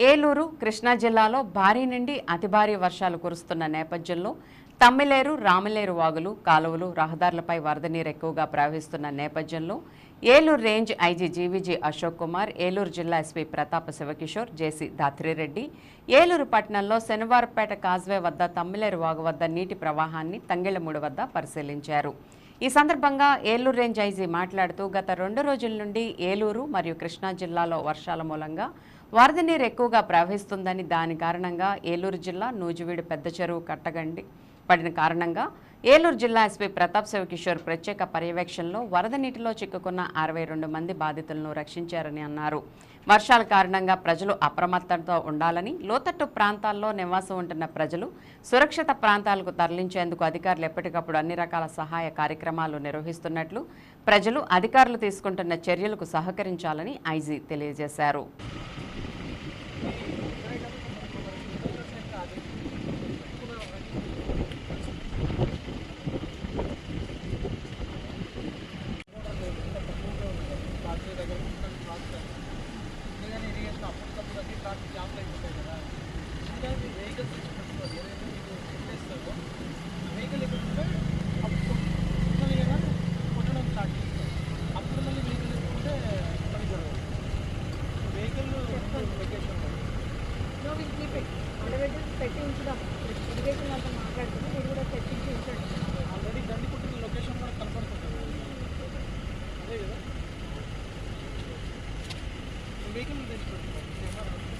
ఏలూరు కృష్ణా జిల్లాలో భారీ నుండి అతి భారీ వర్షాలు కురుస్తున్న నేపథ్యంలో తమ్మిలేరు రామలేరు వాగులు కాలువలు రహదారులపై వరద నీరు ఎక్కువగా ప్రవహిస్తున్న నేపథ్యంలో Eluru range IG GVG Ashok Kumar Eluru జిల్లా ఎస్పీ ప్రతాప శివకిషోర్ జేసీ దాత్రిరెడ్డి ఏలూరు పట్టణంలో శనివారపేట కాజ్వే వద్ద తమ్మిలేరు వాగు వద్ద నీటి ప్రవాహాన్ని తంగిళ్ళమూడు వద్ద పరిశీలించారు. ఈ సందర్భంగా ఏలూరు రేంజ్ ఐజీ మాట్లాడుతూ గత రెండు రోజుల నుండి ఏలూరు మరియు కృష్ణా జిల్లాలో వర్షాల మూలంగా వరద నీరు ఎక్కువగా ప్రవహిస్తుందని దాని కారణంగా ఏలూరు జిల్లా నూజివీడు పెద్ద చెరువు కట్టగండి పడిన కారణంగా ఏలూరు జిల్లా ఎస్పీ ప్రతాప్ శివకిషోర్ ప్రత్యేక పర్యవేక్షణలో వరద నీటిలో చిక్కుకున్న అరవై రెండు మంది బాధితులను రక్షించారని అన్నారు. వర్షాల కారణంగా ప్రజలు అప్రమత్తంతో ఉండాలని లోతట్టు ప్రాంతాల్లో నివాసం ఉంటున్న ప్రజలు సురక్షిత ప్రాంతాలకు తరలించేందుకు అధికారులు ఎప్పటికప్పుడు అన్ని రకాల సహాయ కార్యక్రమాలు నిర్వహిస్తున్నట్లు ప్రజలు అధికారులు తీసుకుంటున్న చర్యలకు సహకరించాలని ఐజీ తెలియజేశారు. No, we'll keep it. Whatever it is, పెట్టి ఉంచుదాం ఇరిగేషన్ అంతా మాట్లాడుతుంది మీరు కూడా పెట్టించి ఉంచండి. ఆల్రెడీ దండి పుట్టిన లొకేషన్ కూడా కనపడుతుంది. అదే కదా. వెహికల్ తెచ్చుకుంటున్నాం